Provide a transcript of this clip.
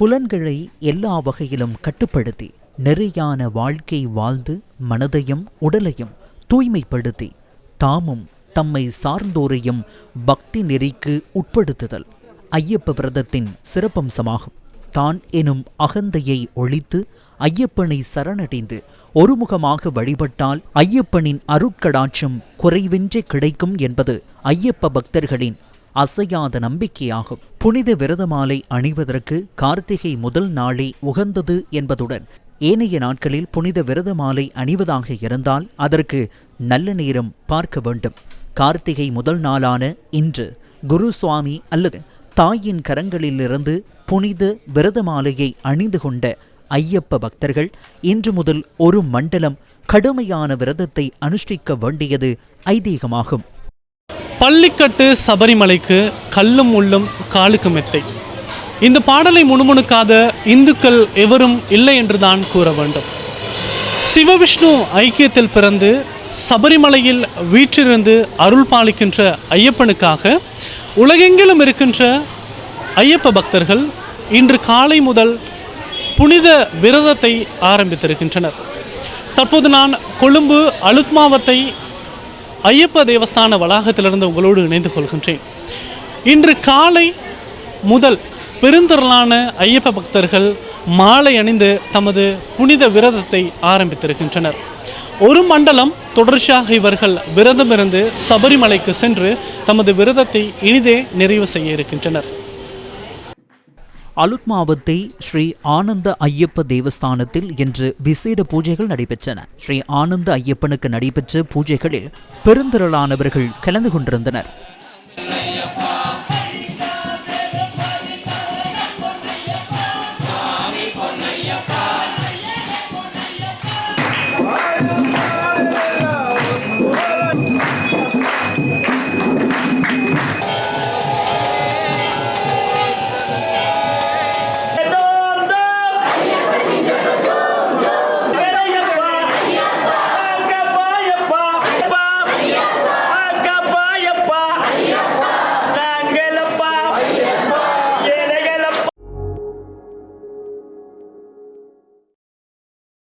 புலன்களை எல்லா வகையிலும் கட்டுப்படுத்தி நெறியான வாழ்க்கை வாழ்ந்து மனதையும் உடலையும் தூய்மைப்படுத்தி தாமும் தம்மை சார்ந்தோரையும் பக்தி நெறிக்கு உட்படுத்துதல் ஐயப்ப விரதத்தின் சிறப்பம்சமாகும். தான் எனும் அகந்தையை ஒழித்து ஐயப்பனை சரணடைந்து ஒருமுகமாக வழிபட்டால் ஐயப்பனின் அருட்கடாட்சம் குறைவின்றி கிடைக்கும் என்பது ஐயப்ப பக்தர்களின் அசையாத நம்பிக்கையாகும். புனித விரதமாலை அணிவதற்கு கார்த்திகை முதல் நாளே உகந்தது என்பதுடன் ஏனைய நாட்களில் புனித விரதமாலை அணிவதாக இருந்தால் அதற்கு நல்ல நேரம் பார்க்க வேண்டும். கார்த்திகை முதல் நாளான இன்று குரு சுவாமி அல்லது தாயின் கரங்களிலிருந்து புனித விரதமாலையை அணிந்து கொண்ட ஐயப்ப பக்தர்கள் இன்று முதல் ஒரு மண்டலம் கடுமையான விரதத்தை அனுஷ்டிக்க வேண்டியது ஐதீகமாகும். பள்ளிக்கட்டு சபரிமலைக்கு கல்லும் உள்ளும் காலுக்கு மெத்தை. இந்த பாடலை முணுமுணுக்காத இந்துக்கள் எவரும் இல்லை என்றுதான் கூற வேண்டும். சிவவிஷ்ணு ஐக்கியத்தில் பிறந்து சபரிமலையில் வீற்றிருந்து அருள் பாலிக்கின்ற ஐயப்பனுக்காக உலகெங்கிலும் இருக்கின்ற ஐயப்ப பக்தர்கள் இன்று காலை முதல் புனித விரதத்தை ஆரம்பித்திருக்கின்றனர். தற்போது நான் கொழும்பு அலுத்மாவத்தை ஐயப்ப தேவஸ்தான வளாகத்திலிருந்து உங்களோடு இணைந்து கொள்கின்றேன். இன்று காலை முதல் பெருந்திரளான ஐயப்ப பக்தர்கள் மாலை அணிந்து தமது புனித விரதத்தை ஆரம்பித்திருக்கின்றனர். ஒரு மண்டலம் தொடர்ச்சியாக இவர்கள் விரதமிருந்து சபரிமலைக்கு சென்று தமது விரதத்தை இனிதே நிறைவு செய்ய இருக்கின்றனர். அலுத் மாவத்தை ஸ்ரீ ஆனந்த ஐயப்ப தேவஸ்தானத்தில் இன்று விசேட பூஜைகள் நடைபெற்றன ஸ்ரீ ஆனந்த ஐயப்பனுக்கு நடைபெற்ற பூஜைகளில் பெருந்திரளானவர்கள் கலந்து கொண்டிருந்தனர்